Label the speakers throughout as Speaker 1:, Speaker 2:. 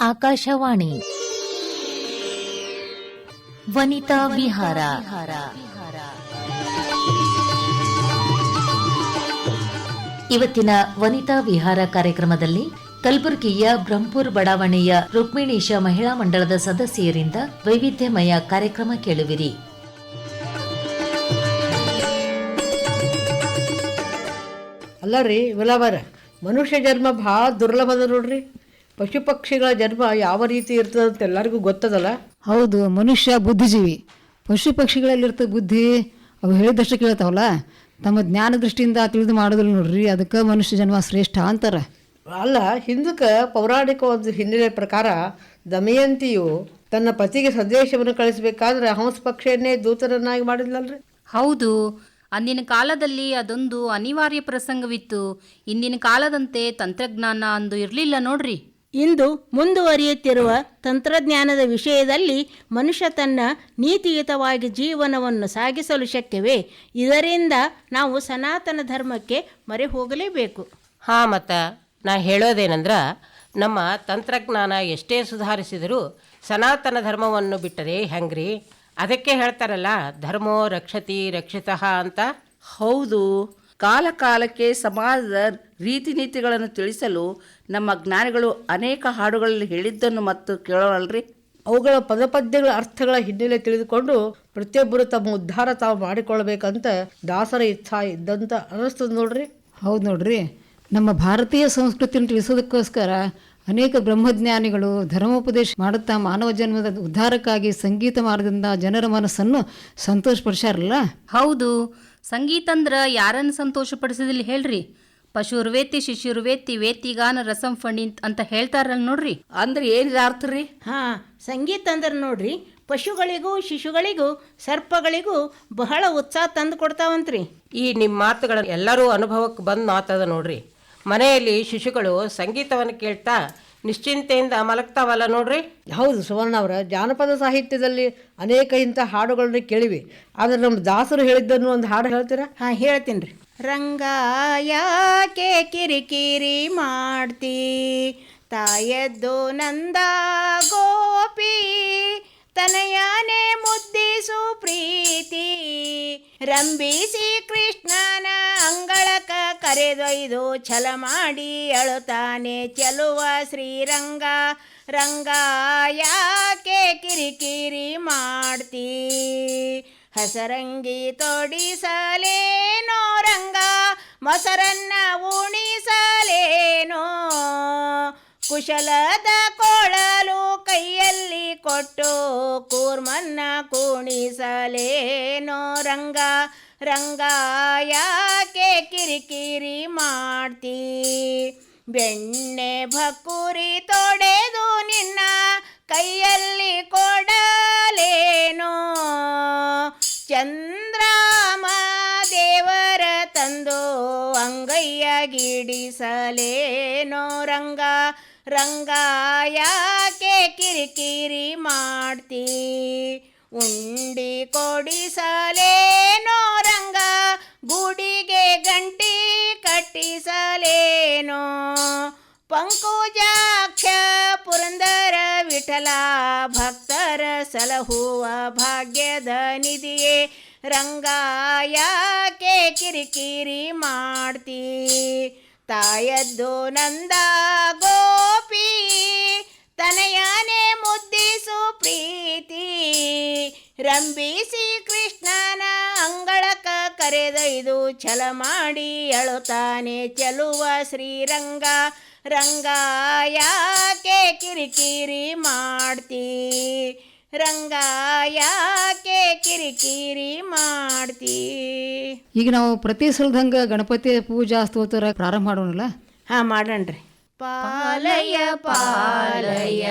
Speaker 1: ಆಕಾಶವಾಣಿ. ವನಿತಾ ವಿಹಾರ. ಇವತ್ತಿನ ವನಿತಾ ವಿಹಾರ ಕಾರ್ಯಕ್ರಮದಲ್ಲಿ ಕಲಬುರಗಿಯ ಬ್ರಹ್ಮಪುರ ಬಡಾವಣೆಯ ರುಕ್ಮಿಣೀಶ ಮಹಿಳಾ ಮಂಡಳದ ಸದಸ್ಯರಿಂದ ವೈವಿಧ್ಯಮಯ ಕಾರ್ಯಕ್ರಮ ಕೇಳುವಿರಿ.
Speaker 2: ಅಲ್ಲ ರೀ ವಿಲಾವರ, ಮನುಷ್ಯ ಜನ್ಮ ಭಾಳ ದುರ್ಲಭದ ನೋಡ್ರಿ. ಪಶು ಪಕ್ಷಿಗಳ ಜನ್ಮ ಯಾವ ರೀತಿ ಇರ್ತದೆ ಅಂತ ಎಲ್ಲರಿಗೂ ಗೊತ್ತದಲ್ಲ?
Speaker 3: ಹೌದು ಮನುಷ್ಯ ಬುದ್ಧಿಜೀವಿ. ಪಶು ಪಕ್ಷಿಗಳಲ್ಲಿರ್ತ ಬುದ್ಧಿ ಅವು ಹೇಳಿದಷ್ಟು ಕೇಳ್ತಾವಲ್ಲ? ತಮ್ಮ ಜ್ಞಾನ ದೃಷ್ಟಿಯಿಂದ ತಿಳಿದು ಮಾಡೋದಿಲ್ಲ ನೋಡ್ರಿ ಅದಕ್ಕೆ ಮನುಷ್ಯ ಜನ್ಮ ಶ್ರೇಷ್ಠ ಅಂತಾರೆ.
Speaker 2: ಅಲ್ಲ ಹಿಂದಕ್ಕೆ ಪೌರಾಣಿಕ ಒಂದು ಹಿನ್ನೆಲೆ ಪ್ರಕಾರ ದಮಯಂತಿಯು ತನ್ನ ಪತಿಗೆ ಸಂದೇಶವನ್ನು ಕಳಿಸಬೇಕಾದ್ರೆ ಹಂಸ ಪಕ್ಷಿಯನ್ನೇ ದೂತರನ್ನಾಗಿ ಮಾಡಿದ್ಲಲ್ರಿ?
Speaker 4: ಹೌದು ಅಂದಿನ ಕಾಲದಲ್ಲಿ ಅದೊಂದು ಅನಿವಾರ್ಯ ಪ್ರಸಂಗವಿತ್ತು. ಇಂದಿನ ಕಾಲದಂತೆ ತಂತ್ರಜ್ಞಾನ ಅಂದು ಇರಲಿಲ್ಲ ನೋಡ್ರಿ.
Speaker 5: ಇಂದು ಮುಂದುವರಿಯುತ್ತಿರುವ ತಂತ್ರಜ್ಞಾನದ ವಿಷಯದಲ್ಲಿ ಮನುಷ್ಯ ತನ್ನ ನೀತಿಯುತವಾಗಿ ಜೀವನವನ್ನು ಸಾಗಿಸಲು ಶಕ್ಯವೇ? ಇದರಿಂದ ನಾವು ಸನಾತನ ಧರ್ಮಕ್ಕೆ ಮರೆ ಹೋಗಲೇಬೇಕು.
Speaker 6: ಹಾಂ ಮತ್ತು ನಾ ಹೇಳೋದೇನೆಂದ್ರೆ ನಮ್ಮ ತಂತ್ರಜ್ಞಾನ ಎಷ್ಟೇ ಸುಧಾರಿಸಿದರೂ ಸನಾತನ ಧರ್ಮವನ್ನು ಬಿಟ್ಟರೆ ಹೆಂಗ್ರಿ? ಅದಕ್ಕೆ ಹೇಳ್ತಾರಲ್ಲ ಧರ್ಮೋ ರಕ್ಷತಿ ರಕ್ಷಿತಃ ಅಂತ.
Speaker 7: ಹೌದು. ಕಾಲ ಕಾಲಕ್ಕೆ ಸಮಾಜದ ರೀತಿ ನೀತಿಗಳನ್ನು ತಿಳಿಸಲು ನಮ್ಮ ಜ್ಞಾನಿಗಳು ಅನೇಕ ಹಾಡುಗಳಲ್ಲಿ ಹೇಳಿದ್ದನ್ನು ಮತ್ತು ಕೇಳೋಣಲ್ರಿ
Speaker 2: ಅವುಗಳ ಪದಪದ್ಯಗಳ ಅರ್ಥಗಳ ಹಿನ್ನೆಲೆ ತಿಳಿದುಕೊಂಡು ಪ್ರತಿಯೊಬ್ಬರು ತಮ್ಮ ಉದ್ಧಾರ ತಾವು ಮಾಡಿಕೊಳ್ಬೇಕಂತ ದಾಸರ ಇಚ್ಛಾ ಇದ್ದಂತ ಅನ್ನಿಸ್ತದೆ ನೋಡ್ರಿ.
Speaker 3: ಹೌದು ನೋಡ್ರಿ. ನಮ್ಮ ಭಾರತೀಯ ಸಂಸ್ಕೃತಿಯನ್ನು ತಿಳಿಸೋದಕ್ಕೋಸ್ಕರ ಅನೇಕ ಬ್ರಹ್ಮಜ್ಞಾನಿಗಳು ಧರ್ಮೋಪದೇಶ ಮಾಡುತ್ತಾ ಮಾನವ ಜನ್ಮದ ಉದ್ಧಾರಕ್ಕಾಗಿ ಸಂಗೀತ ಮಾರ್ಗದಿಂದ ಜನರ ಮನಸ್ಸನ್ನು ಸಂತೋಷಪಡಿಸ್ಯಾರಲ್ಲ?
Speaker 4: ಹೌದು. ಸಂಗೀತ ಅಂದ್ರೆ ಯಾರನ್ನು ಸಂತೋಷಪಡಿಸಿದಿಲ್ಲ ಹೇಳ್ರಿ? ಪಶುರ್ವೇತಿ ಶಿಶುರ್ವೇತಿ ವೇತಿಗಾನ ರಸಂ ಫಣಿ ಅಂತ ಹೇಳ್ತಾರಲ್ಲ ನೋಡ್ರಿ.
Speaker 7: ಅಂದ್ರೆ ಏನಿದೆ ಅರ್ಥ ರೀ?
Speaker 5: ಹಾ ಸಂಗೀತ ಅಂದ್ರೆ ನೋಡ್ರಿ ಪಶುಗಳಿಗೂ ಶಿಶುಗಳಿಗೂ ಸರ್ಪಗಳಿಗೂ ಬಹಳ ಉತ್ಸಾಹ ತಂದು ಕೊಡ್ತಾವಂತ್ರಿ.
Speaker 6: ಈ ನಿಮ್ಮ ಮಾತುಗಳು ಎಲ್ಲರೂ ಅನುಭವಕ್ಕೆ ಬಂದು ಮಾತದ ನೋಡ್ರಿ. ಮನೆಯಲ್ಲಿ ಶಿಶುಗಳು ಸಂಗೀತವನ್ನು ಕೇಳ್ತಾ ನಿಶ್ಚಿಂತೆಯಿಂದ ಮಲಗ್ತಾವಲ್ಲ ನೋಡ್ರಿ?
Speaker 2: ಹೌದು ಸುವರ್ಣ ಅವರ ಜಾನಪದ ಸಾಹಿತ್ಯದಲ್ಲಿ ಅನೇಕ ಇಂಥ ಹಾಡುಗಳನ್ನ ಕೇಳಿವಿ. ಆದರೆ ನಮ್ಮ ದಾಸರು ಹೇಳಿದ್ದನ್ನು ಒಂದು ಹಾಡು ಹೇಳ್ತೀರಾ?
Speaker 5: ಹಾಂ ಹೇಳ್ತೀನಿ ರೀ. ರಂಗ ಯಾಕೆ ಕಿರಿಕಿರಿ ಮಾಡ್ತಿ? ತಾಯದ್ದು ನಂದ ಗೋಪಿ ತನಯಾನೆ ಮುದ್ದಿಸು ಪ್ರೀತಿ ರಂಬಿಸಿ ಕೃಷ್ಣನ ಅಂಗಳಕ ಕರೆದೊಯ್ದು ಛಲ ಮಾಡಿ ಅಳುತ್ತಾನೆ ಚೆಲುವ ಶ್ರೀರಂಗ. ರಂಗ ಯಾಕೆ ಕಿರಿಕಿರಿ ಮಾಡ್ತೀ? ಹಸರಂಗಿ ತೊಡಿಸಲೇನೋ ರಂಗ, ಮೊಸರನ್ನ ಉಣಿಸಲೇನೋ? ಕುಶಲದ ಕೊಳಲು ಕೈಯಲ್ಲಿ ಕೊಟ್ಟು ಕೂರ್ಮನ್ನ ಕುಣಿಸಲೇನೋ ರಂಗ ರಂಗ ಯಾಕೆ ಕಿರಿಕಿರಿ ಮಾಡ್ತೀ? ಬೆಣ್ಣೆ ಭಕುರಿ ತೊಡೆದು ನಿನ್ನ ಕೈಯಲ್ಲಿ ಕೊಡಲೇನೋ? ಚಂದ್ರಾಮ ದೇವರ ತಂದು ಅಂಗಯ್ಯ ಗಿಡಿಸಲೇನೋ ರಂಗ ರಂಗ ಯಾಕೆ ಕಿರಿಕಿರಿ ಮಾಡ್ತೀ? ಉಂಡಿ ಕೊಡಿಸಲೇನೋ ರಂಗ, ಗುಡಿಗೆ ಗಂಟಿ ಕಟ್ಟಿಸಲೇನೋ? ಪಂಕುಜಾಕ್ಷ ಪುರಂದರ ವಿಠಲ ಭಕ್ತರ ಸಲಹುವ ಭಾಗ್ಯದ ನಿಧಿಯೇ ಯಾಕೆ ಕಿರಿಕಿರಿ ಮಾಡ್ತೀ? ತಾಯದ್ದು ನಂದ ಗೋಪಿ, ತನಯಾನೆ ಮುದ್ದಿಸು ಪ್ರೀತಿ ರಂಬಿಸಿ ಕೃಷ್ಣನ ಅಂಗಳಕ ಕರೆದೊಯ್ದು ಛಲ ಮಾಡಿ ಅಳುತ್ತಾನೆ ಚೆಲುವ ಶ್ರೀರಂಗ. ರಂಗ ಯಾಕೆ ಕಿರಿಕಿರಿ ಮಾಡ್ತೀ? ರಂಗ ಯಾಕೆ ಕಿರಿಕಿರಿ ಮಾಡ್ತಿ?
Speaker 3: ಈಗ ನಾವು ಪ್ರತಿ ಸಲದಂಗೆ ಗಣಪತಿ ಪೂಜಾ ಸ್ತೋತ್ರ ಪ್ರಾರಂಭ ಮಾಡೋಣಲ್ಲ?
Speaker 5: ಹಾಂ ಮಾಡೋಣ್ರಿ
Speaker 4: ಪಾಲಯ ಪಾಲಯ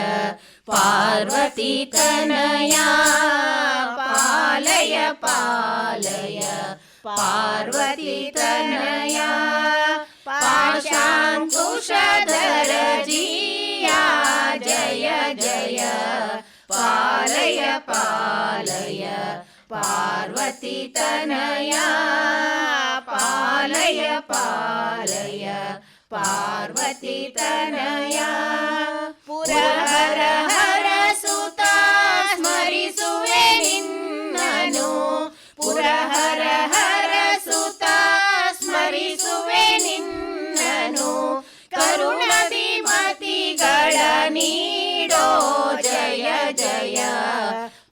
Speaker 4: ಪಾರ್ವತಿ ತನಯ ಪಾಲಯ ಪಾಲಯ ಪಾರ್ವತಿ ತನಯ ಪಾಶಾಂಕುಶಧರ ಜಿಯ ಜಯ. पालय पालय पार्वतीतनया पालय पालय पार्वतीतनया पुरहर हर सुता स्मरिसुवे
Speaker 7: निन्ननु पुरहर हर सुता स्मरिसुवे निन्न करुणदिमतिगणनीडो जय जय।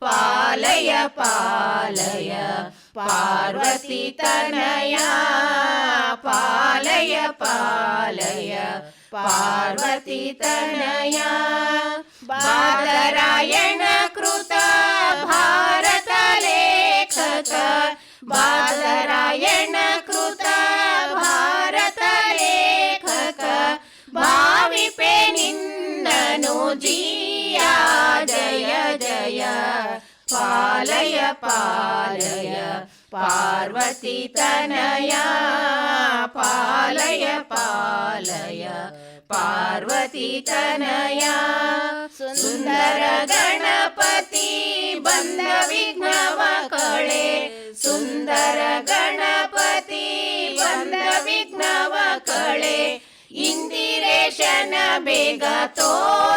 Speaker 7: पालय पालय। पार्वती तनया। पालय पालय। पार्वती तनया। बातरायण कृता भारतरेखक बालरायण कृता भारत लेखक। ಭಾವಿಪೆ ನಿನ್ನನು ಜಿಯ ಜಯ ಜಯ ಪಾಲಯ ಪಾಲಯ ಪಾರ್ವತಿ ತನಯ ಪಾಲಯ ಪಾಲಯ ಪಾರ್ವತಿ ತನಯ ಸುಂದರ ಗಣಪತಿ ಬಂದ ವಿಘ್ನವ ಕಳೆ ಸುಂದರ ಗಣಪತಿ ಬಂದ ವಿಘ್ನವ ಕಳೆ न विगतो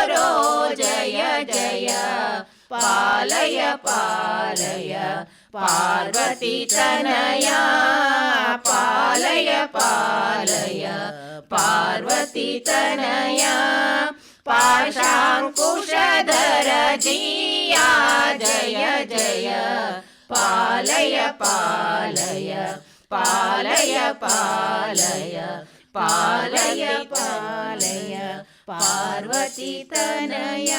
Speaker 7: रो जय। जया पालय पालय। पार्वती तनया पालय पालय। पार्वती तनया पाशाङ्कुशधर जिया जय जया। पालय पालय। पालय पालय। ಪಾಲಯ ಪಾಲಯ ಪಾರ್ವತಿ ತನಯ.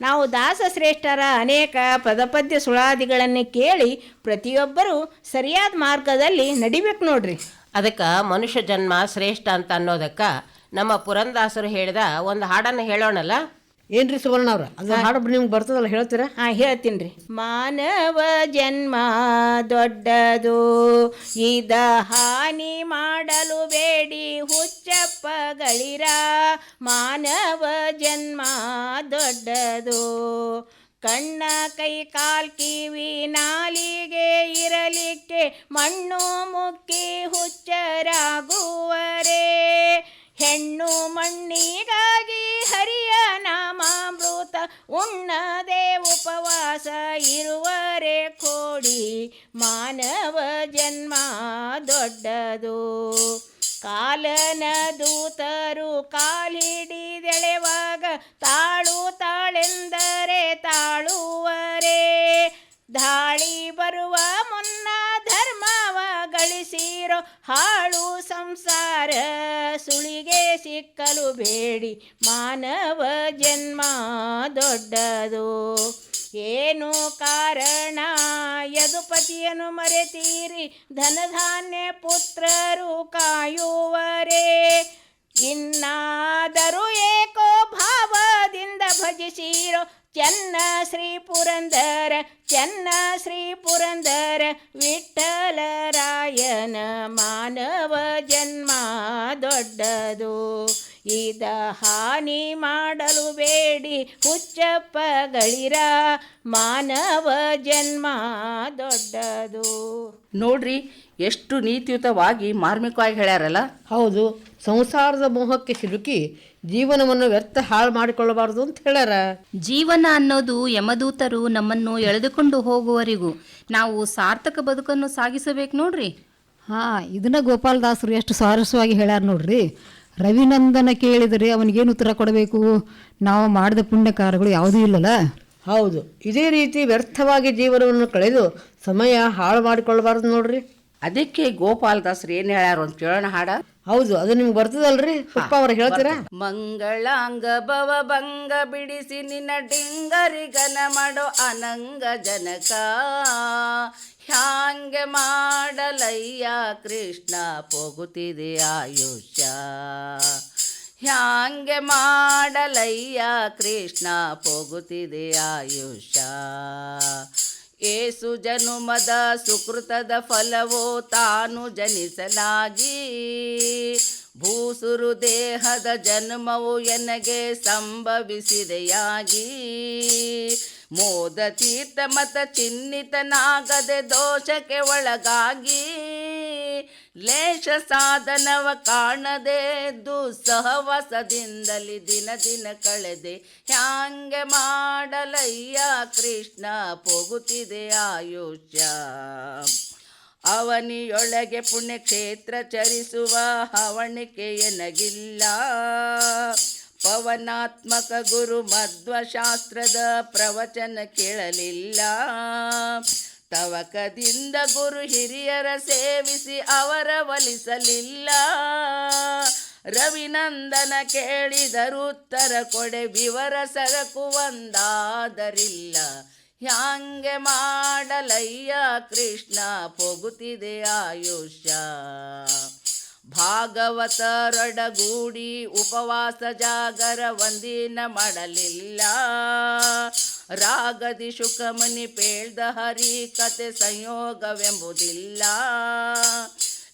Speaker 5: ನಾವು ದಾಸಶ್ರೇಷ್ಠರ ಅನೇಕ ಪದಪದ್ಯ ಸುಳಾದಿಗಳನ್ನು ಕೇಳಿ ಪ್ರತಿಯೊಬ್ಬರೂ ಸರಿಯಾದ ಮಾರ್ಗದಲ್ಲಿ ನಡಿಬೇಕು ನೋಡ್ರಿ.
Speaker 6: ಅದಕ್ಕೆ ಮನುಷ್ಯ ಜನ್ಮ ಶ್ರೇಷ್ಠ ಅಂತ ಅನ್ನೋದಕ್ಕೆ ನಮ್ಮ ಪುರಂದಾಸರು ಹೇಳಿದ ಒಂದು ಹಾಡನ್ನು ಹೇಳೋಣಲ್ಲ?
Speaker 2: ಏನ್ರಿ ಸುವರ್ಣ ಅವ್ರ ಅದು ಹಾಡು ನಿಮ್ಗೆ ಬರ್ತದಲ್ಲ ಹೇಳ್ತೀರಾ?
Speaker 5: ಹಾಂ ಹೇಳ್ತೀನಿ ರೀ ಮಾನವ ಜನ್ಮ ದೊಡ್ಡದು ಇದ ಹಾನಿ ಮಾಡಲು ಬೇಡಿ ಹುಚ್ಚಪ್ಪಗಳಿರ ಮಾನವ ಜನ್ಮ ದೊಡ್ಡದು ಕಣ್ಣ ಕೈ ಕಾಲ್ ಕಿವಿ ನಾಲಿಗೆ ಇರಲಿಕ್ಕೆ ಮಣ್ಣು ಮುಕ್ಕಿ ಹುಚ್ಚರಾಗುವರೇ. ಹೆಣ್ಣು ಮಣ್ಣಿಗಾಗಿ ನಾಮಾಮೃತ ಉಣ್ಣದೆ ಉಪವಾಸ ಇರುವರೆ ಕೋಡಿ ಮಾನವ ಜನ್ಮ ದೊಡ್ಡದು. ಕಾಲನ ದೂತರು ಕಾಲಿಡಿದೆಳೆವಾಗ ತಾಳು ತಾಳೆಂದರೆ ತಾಳುವರೆ. ದಾಳಿ ಬರುವ ಮುನ್ನ ಗಳಿಸಿರೋ ಹಾಳು ಸಂಸಾರ ಸುಳಿಗೆ ಸಿಕ್ಕಲು ಬೇಡಿ. ಮಾನವ ಜನ್ಮ ದೊಡ್ಡದು. ಏನು ಕಾರಣ? ಯದುಪತಿಯನ್ನು ಮರೆತೀರಿ. ಧನಧಾನ್ಯ ಪುತ್ರರು ಕಾಯುವರೇ. ಇನ್ನಾದರೂ ಏಕೋ ಭಾವದಿಂದ ಭಜಿಸಿರೋ ಚೆನ್ನ ಶ್ರೀ ಪುರಂದರ ಚೆನ್ನ ಶ್ರೀ ಪುರಂದರ ವಿಠಲರಾಯನ ಮಾನವ ಜನ್ಮ ದೊಡ್ಡದು. ಇದ ಹಾನಿ ಮಾಡಲು ಬೇಡಿ ಹುಚ್ಚಪ್ಪಗಳಿರ ಮಾನವ ಜನ್ಮ ದೊಡ್ಡದು.
Speaker 7: ನೋಡ್ರಿ ಎಷ್ಟು ನೀತಿಯುತವಾಗಿ ಮಾರ್ಮಿಕವಾಗಿ ಹೇಳ್ಯಾರಲ್ಲ?
Speaker 2: ಹೌದು ಸಂಸಾರದ ಮೋಹಕ್ಕೆ ಸಿಲುಕಿ ಜೀವನವನ್ನು ವ್ಯರ್ಥ ಹಾಳು ಮಾಡಿಕೊಳ್ಳಬಾರದು ಅಂತ ಹೇಳ್ಯಾರ.
Speaker 4: ಜೀವನ ಅನ್ನೋದು ಯಮದೂತರು ನಮ್ಮನ್ನು ಎಳೆದುಕೊಂಡು ಹೋಗುವವರೆಗೂ ನಾವು ಸಾರ್ಥಕ ಬದುಕನ್ನು ಸಾಗಿಸಬೇಕು ನೋಡ್ರಿ.
Speaker 3: ಹಾ ಇದನ್ನ ಗೋಪಾಲದಾಸರು ಎಷ್ಟು ಸ್ವಾರಸ್ಯವಾಗಿ ಹೇಳ್ಯಾರ ನೋಡ್ರಿ. ರವಿನಂದನ ಕೇಳಿದರೆ ಅವನಿಗೇನು ಉತ್ತರ ಕೊಡಬೇಕು? ನಾವು ಮಾಡಿದ ಪುಣ್ಯ ಕಾರ್ಯಗಳು ಯಾವುದೂ ಇಲ್ಲಲ್ಲ.
Speaker 2: ಹೌದು ಇದೇ ರೀತಿ ವ್ಯರ್ಥವಾಗಿ ಜೀವನವನ್ನು ಕಳೆದು ಸಮಯ ಹಾಳು ಮಾಡಿಕೊಳ್ಳಬಾರದು ನೋಡ್ರಿ.
Speaker 7: ಅದಕ್ಕೆ ಗೋಪಾಲದಾಸರು ಏನು ಹೇಳ್ಯಾರ ಅಂತ ಕೇಳೋಣ ಹಾಡ.
Speaker 2: ಹೌದು ಅದು ನಿಮ್ಗೆ ಬರ್ತದಲ್ರಿ? ಪುಪ್ಪ ಅವ್ರ ಹೇಳ್ತೀರಾ?
Speaker 7: ಮಂಗಳಾಂಗ ಭವ ಭಂಗ ಬಿಡಿಸಿ ನಿನ್ನ ಡಿಂಗರಿಗನ ಮಾಡೋ ಅನಂಗ ಜನಕ. ಹ್ಯಾಂಗೆ ಮಾಡಲಯ್ಯ ಕೃಷ್ಣ ಪೋಗುತ್ತಿದೆ ಆಯುಷ್ಯ. ಹ್ಯಾಂಗೆ ಮಾಡಲಯ್ಯ ಕೃಷ್ಣ ಪೋಗುತ್ತಿದೆ ಆಯುಷ್ಯ. ಏಸು ಜನುಮದ ಸುಕೃತದ ಫಲವೋ ತಾನು ಜನಿಸಲಾಗಿ. ಭೂಸುರು ದೇಹದ ಜನ್ಮವು ಎನಗೆ ಸಂಭವಿಸಿದೆಯಾಗಿ. ಮೋದ ತೀರ್ಥ ಮತ ಚಿಹ್ನಿತನಾಗದೆ ದೋಷಕ್ಕೆ ಒಳಗಾಗಿ. ಲೇಷ ಸಾಧನವ ಕಾಣದೆ ಸಹವಸದಿಂದಲಿ ದಿನ ದಿನ ಕಳೆದೆ. ಹ್ಯಾಂಗೆ ಮಾಡಲಯ್ಯ ಕೃಷ್ಣ, ಪೋಗುತ್ತಿದೆ ಆಯುಷ್ಯ. ಅವನಿಯೊಳಗೆ ಪುಣ್ಯಕ್ಷೇತ್ರ ಚರಿಸುವ ಹವಣಿಕೆ ಪವನಾತ್ಮಕ ಗುರು ಮಧ್ವಶಾಸ್ತ್ರದ ಪ್ರವಚನ ಕೇಳಲಿಲ್ಲ. ತವಕದಿಂದ ಗುರು ಹಿರಿಯರ ಸೇವಿಸಿ ಅವರ ಒಲಿಸಲಿಲ್ಲ ರವಿನಂದನ ಕೇಳಿದರುತ್ತರ ಕೊಡೆ ವಿವರ ಸರಕು ಒಂದಾದರಿಲ್ಲ. ಹ್ಯಾಂಗೆ ಮಾಡಲಯ್ಯ ಕೃಷ್ಣ ಪೊಗುತ್ತಿದೆ ಆಯುಷ್ಯ. ಭಾಗವತರೊಡಗೂಡಿ ಉಪವಾಸ ಜಾಗರ ಒಂದಿನ ಮಾಡಲಿಲ್ಲ. ರಾಗದಿ ಶುಕಮನಿ ಪೇಳ್ದ ಹರಿ ಕತೆ ಸಂಯೋಗವೆಂಬುದಿಲ್ಲ.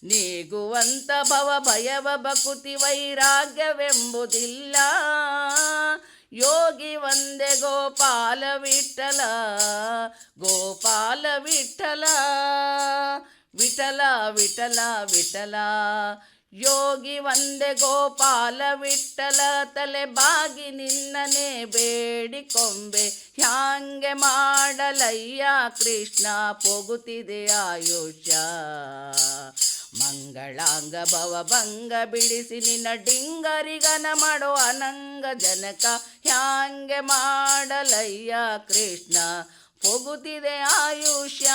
Speaker 7: ನೀಗುವಂತ ಭವ ಭಯವ ಬಕುತಿ ವೈರಾಗ್ಯವೆಂಬುದಿಲ್ಲ. ಯೋಗಿ ಒಂದೆ ಗೋಪಾಲ ವಿಠಲ ಗೋಪಾಲ ವಿಠಲ ವಿಠಲ ವಿಠಲ ವಿಠಲ. ಯೋಗಿ ಒಂದೆ ಗೋಪಾಲ ವಿಠಲ ತಲೆ ಬಾಗಿ ನಿನ್ನನೆ ಬೇಡಿಕೊಂಬೆ. ಹ್ಯಾಂಗೆ ಮಾಡಲಯ್ಯ ಕೃಷ್ಣ ಪೊಗುತ್ತಿದೆ ಆಯುಷ್ಯ. ಮಂಗಳಾಂಗ ಭವ ಭಂಗ ಬಿಡಿಸಿ ನಿನ್ನ ಡಿಂಗರಿಗನ ಮಾಡೋ ಅನಂಗ ಜನಕ. ಹ್ಯಾಂಗೆ ಮಾಡಲಯ್ಯ ಕೃಷ್ಣ ಪೊಗುತ್ತಿದೆ ಆಯುಷ್ಯ.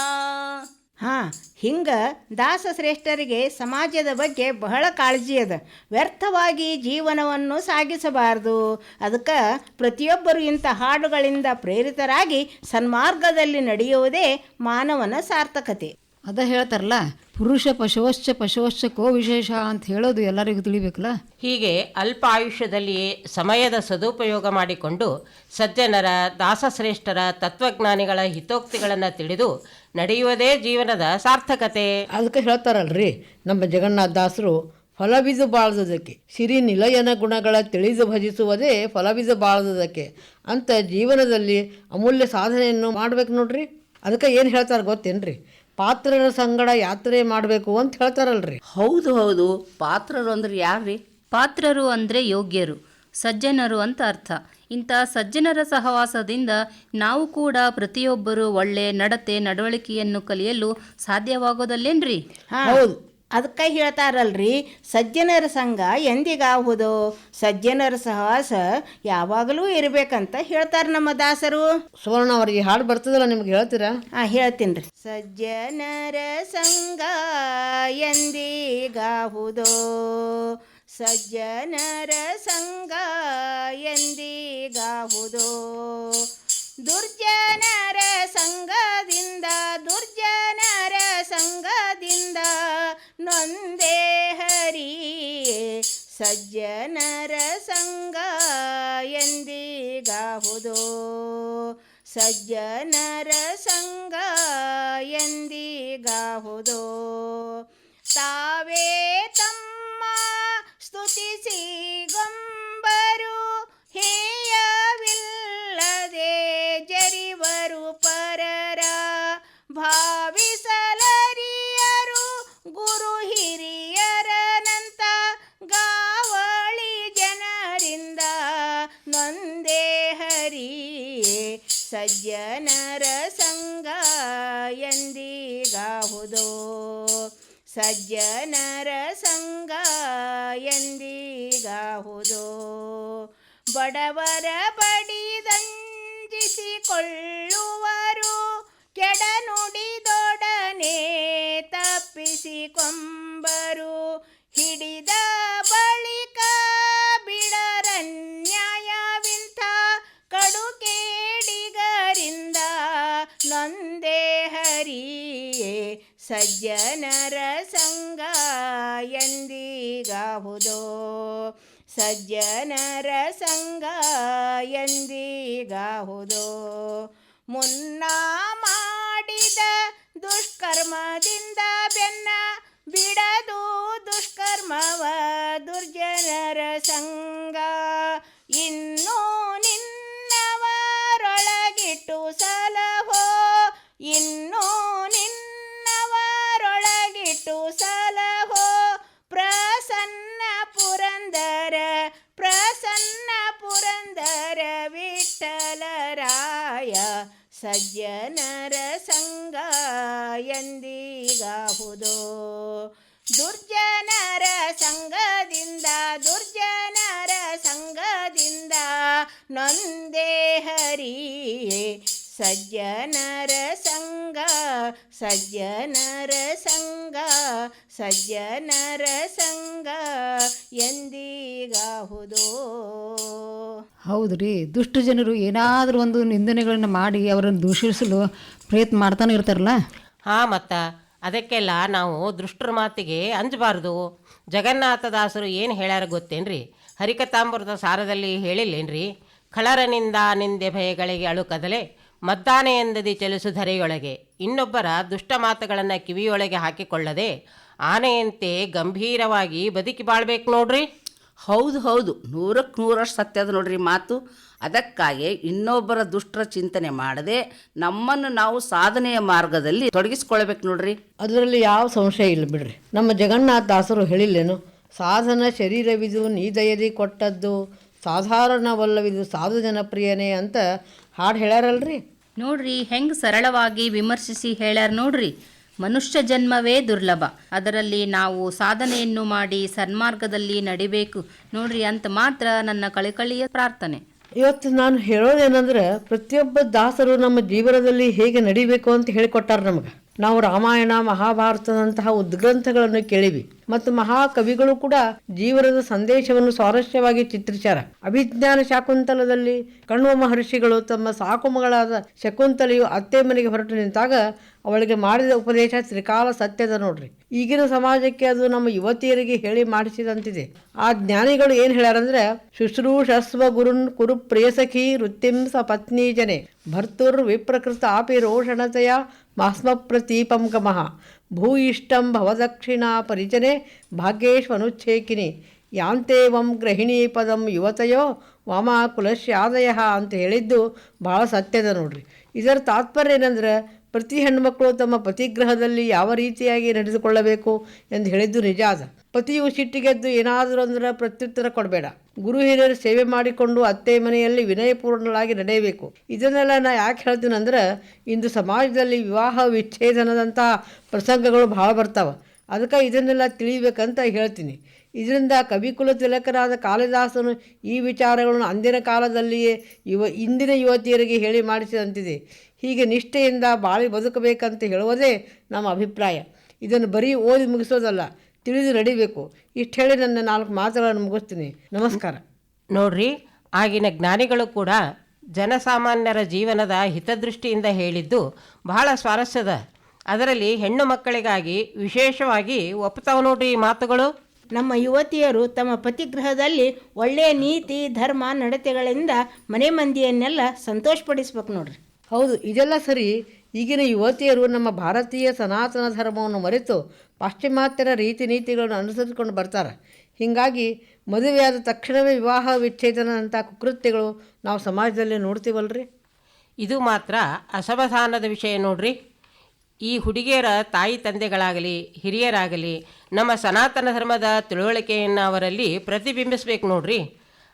Speaker 5: ಹಾ ಹಿಂಗ ದಾಸಶ್ರೇಷ್ಠರಿಗೆ ಸಮಾಜದ ಬಗ್ಗೆ ಬಹಳ ಕಾಳಜಿ ಅದ. ವ್ಯರ್ಥವಾಗಿ ಜೀವನವನ್ನು ಸಾಗಿಸಬಾರದು. ಅದಕ್ಕೆ ಪ್ರತಿಯೊಬ್ಬರು ಇಂಥ ಹಾಡುಗಳಿಂದ ಪ್ರೇರಿತರಾಗಿ ಸನ್ಮಾರ್ಗದಲ್ಲಿ ನಡೆಯುವುದೇ ಮಾನವನ ಸಾರ್ಥಕತೆ.
Speaker 3: ಅದ ಹೇಳ್ತಾರಲ್ಲ ಪುರುಷ ಪಶುವಶ್ಚ ಪಶುವಶ್ಚ ಕೋ ವಿಶೇಷ ಅಂತ ಹೇಳೋದು ಎಲ್ಲರಿಗೂ ತಿಳಿಬೇಕಲ್ಲ?
Speaker 6: ಹೀಗೆ ಅಲ್ಪ ಆಯುಷ್ಯದಲ್ಲಿಯೇ ಸಮಯದ ಸದುಪಯೋಗ ಮಾಡಿಕೊಂಡು ಸಜ್ಜನರ ದಾಸಶ್ರೇಷ್ಠರ ತತ್ವಜ್ಞಾನಿಗಳ ಹಿತೋಕ್ತಿಗಳನ್ನು ತಿಳಿದು ನಡೆಯುವುದೇ ಜೀವನದ ಸಾರ್ಥಕತೆ.
Speaker 2: ಅದಕ್ಕೆ ಹೇಳ್ತಾರಲ್ರಿ ನಮ್ಮ ಜಗನ್ನಾಥ ದಾಸರು ಫಲಬಿದು ಬಾಳ್ದದಕ್ಕೆ ಸಿರಿ ನಿಲಯನ ಗುಣಗಳ ತಿಳಿದು ಭಜಿಸುವುದೇ ಫಲಬಿದು ಬಾಳ್ದದಕ್ಕೆ ಅಂತ ಜೀವನದಲ್ಲಿ ಅಮೂಲ್ಯ ಸಾಧನೆಯನ್ನು ಮಾಡ್ಬೇಕು ನೋಡ್ರಿ. ಅದಕ್ಕೆ ಏನು ಹೇಳ್ತಾರೆ ಗೊತ್ತೇನ್ರಿ? ಪಾತ್ರರ ಸಂಗಡ ಯಾತ್ರೆ ಮಾಡಬೇಕು ಅಂತ ಹೇಳ್ತಾರಲ್ರಿ.
Speaker 7: ಹೌದು ಹೌದು. ಪಾತ್ರರು ಅಂದ್ರೆ ಯಾರ್ರಿ?
Speaker 4: ಪಾತ್ರರು ಅಂದರೆ ಯೋಗ್ಯರು ಸಜ್ಜನರು ಅಂತ ಅರ್ಥ. ಇಂಥ ಸಜ್ಜನರ ಸಹವಾಸದಿಂದ ನಾವು ಕೂಡ ಪ್ರತಿಯೊಬ್ಬರು ಒಳ್ಳೆ ನಡತೆ ನಡವಳಿಕೆಯನ್ನು ಕಲಿಯಲು ಸಾಧ್ಯವಾಗೋದಲ್ಲೇನ್ರಿ?
Speaker 5: ಹೌದು. ಅದಕ್ಕೆ ಹೇಳ್ತಾರಲ್ರಿ ಸಜ್ಜನರ ಸಂಘ ಎಂದಿಗಾಹುದು? ಸಜ್ಜನರ ಸಹವಾಸ ಯಾವಾಗಲೂ ಇರಬೇಕಂತ ಹೇಳ್ತಾರೆ ನಮ್ಮ ದಾಸರು.
Speaker 2: ಸುವರ್ಣ ಅವರಿಗೆ ಹಾಡು ಬರ್ತದಲ್ಲ ನಿಮ್ಗೆ ಹೇಳ್ತೀರಾ?
Speaker 5: ಆ ಹೇಳ್ತೀನಿ ರೀ ಸಜ್ಜನರ ಸಂಘ ಎಂದಿಗಾಹುದೋ? ಸಜ್ಜನರ ಸಂಗ ಎಂದಿಗಾಹುದೋ? ದುರ್ಜನರ ಸಂಘದಿಂದ ದುರ್ಜನರ ಸಂಘದಿಂದ ನೊಂದೇ ಹರಿ ಸಜ್ಜನರ ಸಂಗ ಎಂದಿಗಾಹುದೋ? ಸಜ್ಜನರ ಸಂಗ ಎಂದಿಗಾಹುದೋ? ತಾವೇ ಸ್ತುತಿಸಿ ಗೊಂಬರು ಹೇಯವಿಲ್ಲದೆ ಜರಿವರು ಪರರ. ಭಾವಿಸಲರಿಯರು, ಗುರು ಹಿರಿಯರನಂತ ಗಾವಳಿ ಜನರಿಂದ ನೊಂದೇ ಹರಿ ಸಜ್ಜನರ ಸಂಗ ಎಂದೀಗಾಹುದೋ. ಸಜ್ಜನರ ಸಂಘ ಎಂದಿಗಾಹುದೋ ಬಡವರ ಬಡಿ ಬಡಿದಂಜಿಸಿಕೊಳ್ಳುವರು ಕೆಡನುಡಿದೊಡನೆ ತಪ್ಪಿಸಿಕೊಂಬರು. ಹಿಡಿದ ಬಳಿಕ ಬಿಡರನ್ಯಾಯವಿಂಥ ಕಡುಕೇಡಿಗರಿಂದ ನೊಂದೇ ಹರಿಯೇ ಸಜ್ಜನರ ಸಂಗ ಎಂದಿಗಾಹುದೋ ಸಜ್ಜನರ ಸಂಗ ಎಂದಿಗಾಹುದೋ. ಮುನ್ನ ಮಾಡಿದ ದುಷ್ಕರ್ಮದಿಂದ ಬೆನ್ನ ಬಿಡದು ದುಷ್ಕರ್ಮವ ದುರ್ಜನರ ಸಂಗ ಇನ್ನೂ ನಿನ್ನವರೊಳಗಿಟ್ಟು ಸಲಹೋ, ಇನ್ನೂ ಸಜ್ಜನರ ಸಂಗ ಎಂದೀಗಾಹುದು ದುರ್ಜನರ ಸಂಘದಿಂದ ದುರ್ಜನರ ಸಂಘದಿಂದ ನೊಂದೇ ಹರಿ ಸಜ್ಜನರ ಸಜ್ಜನರ ಸಂಗ ಸಜ್ಜನರ ಸಂಗ ಎಂದಿಗಾಹುದೋ.
Speaker 3: ಹೌದು ರೀ ದುಷ್ಟ ಜನರು ಏನಾದರೂ ಒಂದು ನಿಂದನೆಗಳನ್ನು ಮಾಡಿ ಅವರನ್ನು ದೂಷಿಸಲು ಪ್ರಯತ್ನ ಮಾಡ್ತಾನೆ ಇರ್ತಾರಲ್ಲ?
Speaker 6: ಹಾಂ ಮತ್ತ ಅದಕ್ಕೆಲ್ಲ ನಾವು ದುಷ್ಟರ ಮಾತಿಗೆ ಅಂಜಬಾರ್ದು. ಜಗನ್ನಾಥದಾಸರು ಏನು ಹೇಳ್ಯಾರ ಗೊತ್ತೇನ್ರಿ? ಹರಿಕತಾಂಬರದ ಸಾರದಲ್ಲಿ ಹೇಳಿಲ್ಲೇನ್ರಿ? ಕಳರನಿಂದ ನಿಂದೆ ಭಯಗಳಿಗೆ ಅಳುಕದಲೆ ಮದ್ದಾನೆ ಎಂದದಿ ಚಲಿಸು ಧರೆಯೊಳಗೆ. ಇನ್ನೊಬ್ಬರ ದುಷ್ಟ ಮಾತುಗಳನ್ನು ಕಿವಿಯೊಳಗೆ ಹಾಕಿಕೊಳ್ಳದೆ ಆನೆಯಂತೆ ಗಂಭೀರವಾಗಿ ಬದುಕಿ ಬಾಳ್ಬೇಕು ನೋಡ್ರಿ.
Speaker 7: ಹೌದು ಹೌದು. ನೂರಕ್ಕೆ ನೂರಷ್ಟು ಸತ್ಯ ಅದ ನೋಡ್ರಿ ಮಾತು. ಅದಕ್ಕಾಗಿ ಇನ್ನೊಬ್ಬರ ದುಷ್ಟರ ಚಿಂತನೆ ಮಾಡದೆ ನಮ್ಮನ್ನು ನಾವು ಸಾಧನೆಯ ಮಾರ್ಗದಲ್ಲಿ ತೊಡಗಿಸ್ಕೊಳ್ಬೇಕು ನೋಡ್ರಿ.
Speaker 2: ಅದರಲ್ಲಿ ಯಾವ ಸಂಶಯ ಇಲ್ಲ ಬಿಡ್ರಿ. ನಮ್ಮ ಜಗನ್ನಾಥ ದಾಸರು ಹೇಳಿಲ್ಲೇನು? ಸಾಧನ ಶರೀರವಿದು ನೀದಯದಿ ಕೊಟ್ಟದ್ದು ಸಾಧಾರಣವಲ್ಲವಿದು ಸಾಧು ಜನಪ್ರಿಯನೇ ಅಂತ ಹಾಡು ಹೇಳ್ಯಾರಲ್ರಿ?
Speaker 4: ನೋಡ್ರಿ ಹೆಂಗ್ ಸರಳವಾಗಿ ವಿಮರ್ಶಿಸಿ ಹೇಳ್ಯಾರ ನೋಡ್ರಿ. ಮನುಷ್ಯ ಜನ್ಮವೇ ದುರ್ಲಭ. ಅದರಲ್ಲಿ ನಾವು ಸಾಧನೆಯನ್ನು ಮಾಡಿ ಸನ್ಮಾರ್ಗದಲ್ಲಿ ನಡಿಬೇಕು. ನೋಡ್ರಿ ಅಂತ ಮಾತ್ರ ನನ್ನ ಕಳಿಕಳಿಯ ಪ್ರಾರ್ಥನೆ.
Speaker 2: ಇವತ್ತು ನಾನು ಹೇಳೋದೇನೆಂದ್ರೆ ಪ್ರತಿಯೊಬ್ಬ ದಾಸರು ನಮ್ಮ ಜೀವನದಲ್ಲಿ ಹೇಗೆ ನಡಿಬೇಕು ಅಂತ ಹೇಳಿಕೊಟ್ಟಾರ ನಮಗೆ. ನಾವು ರಾಮಾಯಣ, ಮಹಾಭಾರತದಂತಹ ಉದ್ಗ್ರಂಥಗಳನ್ನು ಕೇಳಿವಿ. ಮತ್ತು ಮಹಾಕವಿಗಳು ಕೂಡ ಜೀವನದ ಸಂದೇಶವನ್ನು ಸ್ವಾರಸ್ಯವಾಗಿ ಚಿತ್ರಿಸ್ಯಾರ. ಅಭಿಜ್ಞಾನ ಶಾಕುಂತಲದಲ್ಲಿ ಕಣ್ವ ಮಹರ್ಷಿಗಳು ತಮ್ಮ ಸಾಕುಮಗಳಾದ ಶಕುಂತಲೆಯು ಅತ್ತೆ ಮನೆಗೆ ಹೊರಟು ನಿಂತಾಗ ಅವಳಿಗೆ ಮಾಡಿದ ಉಪದೇಶ ತ್ರಿಕಾಲ ಸತ್ಯದ ನೋಡ್ರಿ. ಈಗಿನ ಸಮಾಜಕ್ಕೆ ಅದು ನಮ್ಮ ಯುವತಿಯರಿಗೆ ಹೇಳಿ ಮಾಡಿಸಿದಂತಿದೆ. ಆ ಜ್ಞಾನಿಗಳು ಏನು ಹೇಳ್ಯಾರಂದ್ರೆ, ಶುಶ್ರೂಷಸ್ವ ಗುರುನ್ ಕುರು ಪ್ರಿಯಸಖಿ ವೃತ್ತಿಂಸ ಪತ್ನಿ ಜನೆ ಭರ್ತುರ್ ವಿಪ್ರಕೃತ ಆಪಿ ರೋಷಣತೆಯ ಮಾಸ್ಮ ಪ್ರತೀಪಂ ಗಮಃ. ಭೂಯಿಷ್ಟಂ ಭವದಕ್ಷಿಣಾ ಪರಿಚನೆ ಭಾಗ್ಯೇಶ್ವನುಚ್ಛೇಕಿನಿ ಯಾಂತೇವಂ ಗೃಹಿಣಿ ಪದಂ ಯುವತಯೋ ವಾಮ ಕುಲಶ್ಯಾದಯ ಅಂತ ಹೇಳಿದ್ದು ಭಾಳ ಸತ್ಯದ ನೋಡ್ರಿ. ಇದರ ತಾತ್ಪರ್ಯ ಏನಂದ್ರೆ ಪ್ರತಿ ಹೆಣ್ಣುಮಕ್ಕಳು ತಮ್ಮ ಪತಿಗ್ರಹದಲ್ಲಿ ಯಾವ ರೀತಿಯಾಗಿ ನಡೆದುಕೊಳ್ಳಬೇಕು ಎಂದು ಹೇಳಿದ್ದು ನಿಜ ಅದ ಪತಿಯು ಸಿಟ್ಟಿಗೆದ್ದು ಏನಾದರೂ ಅಂದ್ರೆ ಪ್ರತ್ಯುತ್ತರ ಕೊಡಬೇಡ. ಗುರು ಹಿರಿಯರು ಸೇವೆ ಮಾಡಿಕೊಂಡು ಅತ್ತೆ ಮನೆಯಲ್ಲಿ ವಿನಯಪೂರ್ಣರಾಗಿ ನಡೆಯಬೇಕು. ಇದನ್ನೆಲ್ಲ ನಾ ಯಾಕೆ ಹೇಳ್ತೀನಿ ಅಂದ್ರೆ, ಇಂದು ಸಮಾಜದಲ್ಲಿ ವಿವಾಹ ವಿಚ್ಛೇದನದಂತಹ ಪ್ರಸಂಗಗಳು ಭಾಳ ಬರ್ತಾವೆ. ಅದಕ್ಕೆ ಇದನ್ನೆಲ್ಲ ತಿಳಿಬೇಕಂತ ಹೇಳ್ತೀನಿ. ಇದರಿಂದ ಕವಿಕುಲ ತಿಲಕರಾದ ಕಾಳಿದಾಸನು ಈ ವಿಚಾರಗಳನ್ನು ಅಂದಿನ ಕಾಲದಲ್ಲಿಯೇ ಯುವ, ಇಂದಿನ ಯುವತಿಯರಿಗೆ ಹೇಳಿ ಮಾಡಿಸಿದಂತಿದೆ. ಹೀಗೆ ನಿಷ್ಠೆಯಿಂದ ಬಾಳಿ ಬದುಕಬೇಕಂತ ಹೇಳುವುದೇ ನಮ್ಮ ಅಭಿಪ್ರಾಯ. ಇದನ್ನು ಬರೀ ಓದಿ ಮುಗಿಸೋದಲ್ಲ, ತಿಳಿದು ನಡಿಬೇಕು. ಇಷ್ಟು ಹೇಳಿ ನನ್ನ ನಾಲ್ಕು ಮಾತುಗಳನ್ನು ಮುಗಿಸ್ತೀನಿ. ನಮಸ್ಕಾರ.
Speaker 6: ನೋಡ್ರಿ, ಆಗಿನ ಜ್ಞಾನಿಗಳು ಕೂಡ ಜನಸಾಮಾನ್ಯರ ಜೀವನದ ಹಿತದೃಷ್ಟಿಯಿಂದ ಹೇಳಿದ್ದು ಬಹಳ ಸ್ವಾರಸ್ಯದ. ಅದರಲ್ಲಿ ಹೆಣ್ಣು ಮಕ್ಕಳಿಗಾಗಿ ವಿಶೇಷವಾಗಿ ಒಪ್ಪುತ್ತಾವ ನೋಡ್ರಿ ಈ ಮಾತುಗಳು.
Speaker 5: ನಮ್ಮ ಯುವತಿಯರು ತಮ್ಮ ಪತಿಗೃಹದಲ್ಲಿ ಒಳ್ಳೆಯ ನೀತಿ ಧರ್ಮ ನಡತೆಗಳಿಂದ ಮನೆ ಮಂದಿಯನ್ನೆಲ್ಲ ಸಂತೋಷಪಡಿಸ್ಬೇಕು ನೋಡ್ರಿ.
Speaker 2: ಹೌದು ಇದೆಲ್ಲ ಸರಿ. ಈಗಿನ ಯುವತಿಯರು ನಮ್ಮ ಭಾರತೀಯ ಸನಾತನ ಧರ್ಮವನ್ನು ಮರೆತು ಪಾಶ್ಚಿಮಾತ್ಯರ ರೀತಿ ನೀತಿಗಳನ್ನು ಅನುಸರಿಸಿಕೊಂಡು ಬರ್ತಾರೆ. ಹೀಗಾಗಿ ಮದುವೆಯಾದ ತಕ್ಷಣವೇ ವಿವಾಹ ವಿಚ್ಛೇದನದಂಥ ಕುಕೃತ್ಯಗಳು ನಾವು ಸಮಾಜದಲ್ಲಿ ನೋಡ್ತೀವಲ್ರಿ?
Speaker 6: ಇದು ಮಾತ್ರ ಅಸಮಾಧಾನದ ವಿಷಯ ನೋಡ್ರಿ. ಈ ಹುಡುಗಿಯರ ತಾಯಿ ತಂದೆಗಳಾಗಲಿ, ಹಿರಿಯರಾಗಲಿ, ನಮ್ಮ ಸನಾತನ ಧರ್ಮದ ತಿಳುವಳಿಕೆಯನ್ನು ಅವರಲ್ಲಿ ಪ್ರತಿಬಿಂಬಿಸಬೇಕು ನೋಡ್ರಿ.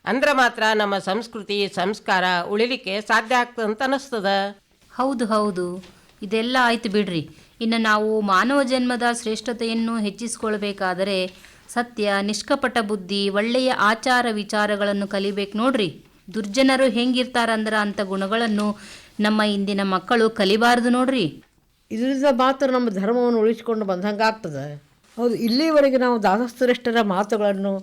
Speaker 6: ಅಂದ್ರೆ ಮಾತ್ರ ನಮ್ಮ ಸಂಸ್ಕೃತಿ, ಸಂಸ್ಕಾರ ಉಳಿಲಿಕ್ಕೆ ಸಾಧ್ಯ ಆಗ್ತದಂತ ಅನಿಸ್ತದ
Speaker 4: ಹೌದು ಹೌದು. ಇದೆಲ್ಲ ಆಯ್ತು ಬಿಡ್ರಿ. ಇನ್ನು ನಾವು ಮಾನವ ಜನ್ಮದ ಶ್ರೇಷ್ಠತೆಯನ್ನು ಹೆಚ್ಚಿಸಿಕೊಳ್ಬೇಕಾದರೆ ಸತ್ಯ, ನಿಷ್ಕಪಟ ಬುದ್ಧಿ, ಒಳ್ಳೆಯ ಆಚಾರ ವಿಚಾರಗಳನ್ನು ಕಲಿಬೇಕು ನೋಡ್ರಿ. ದುರ್ಜನರು ಹೆಂಗಿರ್ತಾರಂದ್ರ ಅಂತ ಗುಣಗಳನ್ನು ನಮ್ಮ ಇಂದಿನ ಮಕ್ಕಳು ಕಲಿಬಾರ್ದು ನೋಡ್ರಿ.
Speaker 2: ಇದರಿಂದ ಮಾತ್ರ ನಮ್ಮ ಧರ್ಮವನ್ನು ಉಳಿಸಿಕೊಂಡು ಬಂದಂಗೆ ಆಗ್ತದೆ. ಹೌದು, ಇಲ್ಲಿವರೆಗೆ ನಾವು ದಾಸಶ್ರೇಷ್ಠರ ಮಾತುಗಳನ್ನು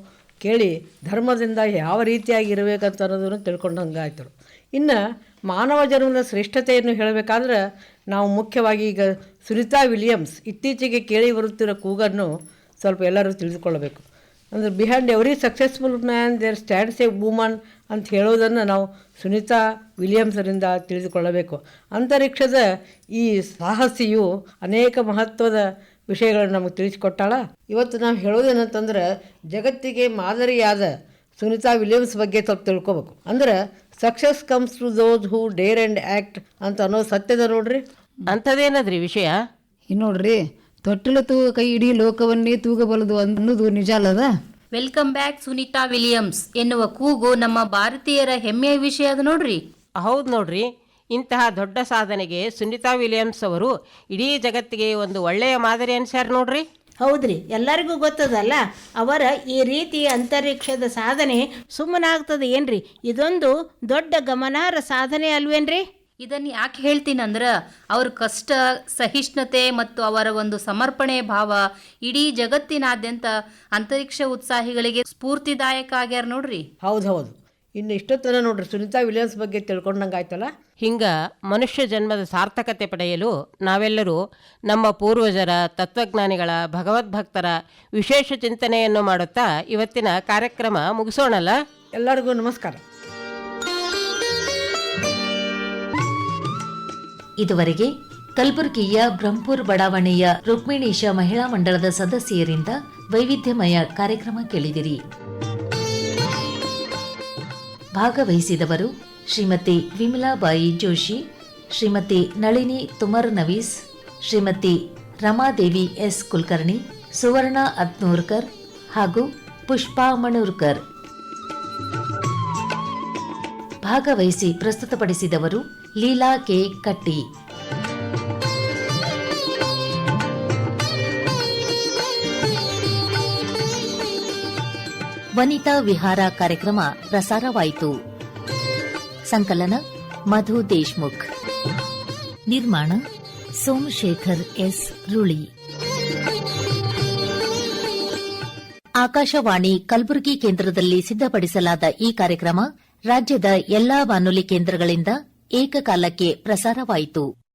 Speaker 2: ಕೇಳಿ ಧರ್ಮದಿಂದ ಯಾವ ರೀತಿಯಾಗಿ ಇರಬೇಕಂತ ಅನ್ನೋದನ್ನು ತಿಳ್ಕೊಂಡಂಗೆ ಆಯ್ತು ಇನ್ನು ಮಾನವ ಜನ್ಮದ ಶ್ರೇಷ್ಠತೆಯನ್ನು ಹೇಳಬೇಕಾದ್ರೆ ನಾವು ಮುಖ್ಯವಾಗಿ ಈಗ ಸುನಿತಾ ವಿಲಿಯಮ್ಸ್ ಇತ್ತೀಚೆಗೆ ಕೇಳಿ ಬರುತ್ತಿರೋ ಕೂಗನ್ನು ಸ್ವಲ್ಪ ಎಲ್ಲರೂ ತಿಳಿದುಕೊಳ್ಳಬೇಕು. ಅಂದರೆ behind every successful man, there stands a woman ಅಂತ ಹೇಳೋದನ್ನು ನಾವು ಸುನೀತಾ ವಿಲಿಯಮ್ಸರಿಂದ ತಿಳಿದುಕೊಳ್ಳಬೇಕು. ಅಂತರಿಕ್ಷದ ಈ ಸಾಹಸಿಯು ಅನೇಕ ಮಹತ್ವದ ವಿಷಯಗಳನ್ನು ನಮಗೆ ತಿಳಿಸಿಕೊಟ್ಟಾಳ. ಇವತ್ತು ನಾವು ಹೇಳೋದೇನಂತಂದ್ರೆ ಜಗತ್ತಿಗೆ ಮಾದರಿಯಾದ ಸುನೀತಾ ವಿಲಿಯಮ್ಸ್ ಬಗ್ಗೆ ಸ್ವಲ್ಪ ತಿಳ್ಕೊಬೇಕು. ಅಂದ್ರೆ success comes to those who dare and act ಅಂತ ಅನ್ನೋ ಸತ್ಯದ ನೋಡ್ರಿ.
Speaker 6: ಅಂಥದ್ದೇನದ್ರಿ ವಿಷಯ?
Speaker 3: ಇನ್ನು ನೋಡ್ರಿ ತೊಟ್ಟಿಲು ತೂಗ ಕೈ ಇಡೀ ಲೋಕವನ್ನೇ ತೂಗಬಲ್ಲದು ಅನ್ನೋದು ನಿಜ ಅಲ್ಲದ?
Speaker 4: ವೆಲ್ಕಮ್ ಬ್ಯಾಕ್ ಸುನೀತಾ ವಿಲಿಯಮ್ಸ್ ಎನ್ನುವ ಕೂಗು ನಮ್ಮ ಭಾರತೀಯರ ಹೆಮ್ಮೆಯ ವಿಷಯ ಅದು ನೋಡ್ರಿ.
Speaker 6: ಹೌದು ನೋಡ್ರಿ. ಇಂತಹ ದೊಡ್ಡ ಸಾಧನೆಗೆ ಸುನಿತಾ ವಿಲಿಯಮ್ಸ್ ಅವರು ಇಡೀ ಜಗತ್ತಿಗೆ ಒಂದು ಒಳ್ಳೆಯ ಮಾದರಿ ಅನ್ಸ್ಯಾರ ನೋಡ್ರಿ.
Speaker 5: ಹೌದ್ರಿ. ಎಲ್ಲರಿಗೂ ಗೊತ್ತದಲ್ಲ ಅವರ ಈ ರೀತಿ ಅಂತರಿಕ್ಷದ ಸಾಧನೆ ಸುಮ್ಮನಾಗ್ತದೆ ಏನ್ರಿ? ಇದೊಂದು ದೊಡ್ಡ ಗಮನಾರ್ಹ ಸಾಧನೆ ಅಲ್ವೇನ್ರಿ?
Speaker 4: ಇದನ್ನು ಯಾಕೆ ಹೇಳ್ತೀನಂದ್ರೆ ಅವ್ರ ಕಷ್ಟ ಸಹಿಷ್ಣುತೆ ಮತ್ತು ಅವರ ಒಂದು ಸಮರ್ಪಣೆ ಭಾವ ಇಡೀ ಜಗತ್ತಿನಾದ್ಯಂತ ಅಂತರಿಕ್ಷ ಉತ್ಸಾಹಿಗಳಿಗೆ ಸ್ಫೂರ್ತಿದಾಯಕ ಆಗ್ಯಾರ ನೋಡ್ರಿ.
Speaker 2: ಹೌದು ಹೌದು ಇನ್ನು ಇಷ್ಟೊತ್ತನ ನೋಡ್ರಿ ಸುನಿತಾ ವಿಲಿಯಮ್ಸ್ ಬಗ್ಗೆ ತಿಳ್ಕೊಂಡಂಗೆ ಆಯ್ತಲ್ಲ
Speaker 6: ಹಿಂಗ ಮನುಷ್ಯ ಜನ್ಮದ ಸಾರ್ಥಕತೆ ಪಡೆಯಲು ನಾವೆಲ್ಲರೂ ನಮ್ಮ ಪೂರ್ವಜರ ತತ್ವಜ್ಞಾನಿಗಳ ಭಗವದ್ಭಕ್ತರ ವಿಶೇಷ ಚಿಂತನೆಯನ್ನು ಮಾಡುತ್ತಾ ಇವತ್ತಿನ ಕಾರ್ಯಕ್ರಮ ಮುಗಿಸೋಣಲ್ಲ?
Speaker 2: ಎಲ್ಲರಿಗೂ ನಮಸ್ಕಾರ.
Speaker 1: ಇದುವರೆಗೆ ಕಲಬುರಗಿಯ ಬ್ರಹ್ಮಪುರ್ ಬಡಾವಣೆಯ ರುಕ್ಮಿಣೀಶ ಮಹಿಳಾ ಮಂಡಳದ ಸದಸ್ಯರಿಂದ ವೈವಿಧ್ಯಮಯ ಕಾರ್ಯಕ್ರಮ ಕೇಳಿದಿರಿ. ಭಾಗವಹಿಸಿದವರು ಶ್ರೀಮತಿ ವಿಮಲಾಬಾಯಿ ಜೋಶಿ, ಶ್ರೀಮತಿ ನಳಿನಿ ತುಮರ್ ನವೀಸ್, ಶ್ರೀಮತಿ ರಮಾದೇವಿ ಎಸ್ ಕುಲಕರ್ಣಿ, ಸುವರ್ಣ ಅತ್ನೂರ್ಕರ್ ಹಾಗೂ ಪುಷ್ಪಾ ಮಣೂರ್ಕರ್. ಭಾಗವಹಿಸಿ ಪ್ರಸ್ತುತಪಡಿಸಿದವರು ಲೀಲಾ ಕೆ. ಕಟ್ಟಿ. ವನಿತಾ ವಿಹಾರ ಕಾರ್ಯಕ್ರಮ ಪ್ರಸಾರವಾಯಿತು. ಸಂಕಲನ ಮಧು ದೇಶ್ಮುಖ್. ನಿರ್ಮಾಣ ಸೋಮಶೇಖರ್ ಎಸ್. ರುಳಿ. ಆಕಾಶವಾಣಿ ಕಲಬುರಗಿ ಕೇಂದ್ರದಲ್ಲಿ ಸಿದ್ಧಪಡಿಸಲಾದ ಈ ಕಾರ್ಯಕ್ರಮ ರಾಜ್ಯದ ಎಲ್ಲಾ ಬಾನುಲಿ ಕೇಂದ್ರಗಳಿಂದ ಏಕಕಾಲಕ್ಕೆ ಪ್ರಸಾರವಾಯಿತು.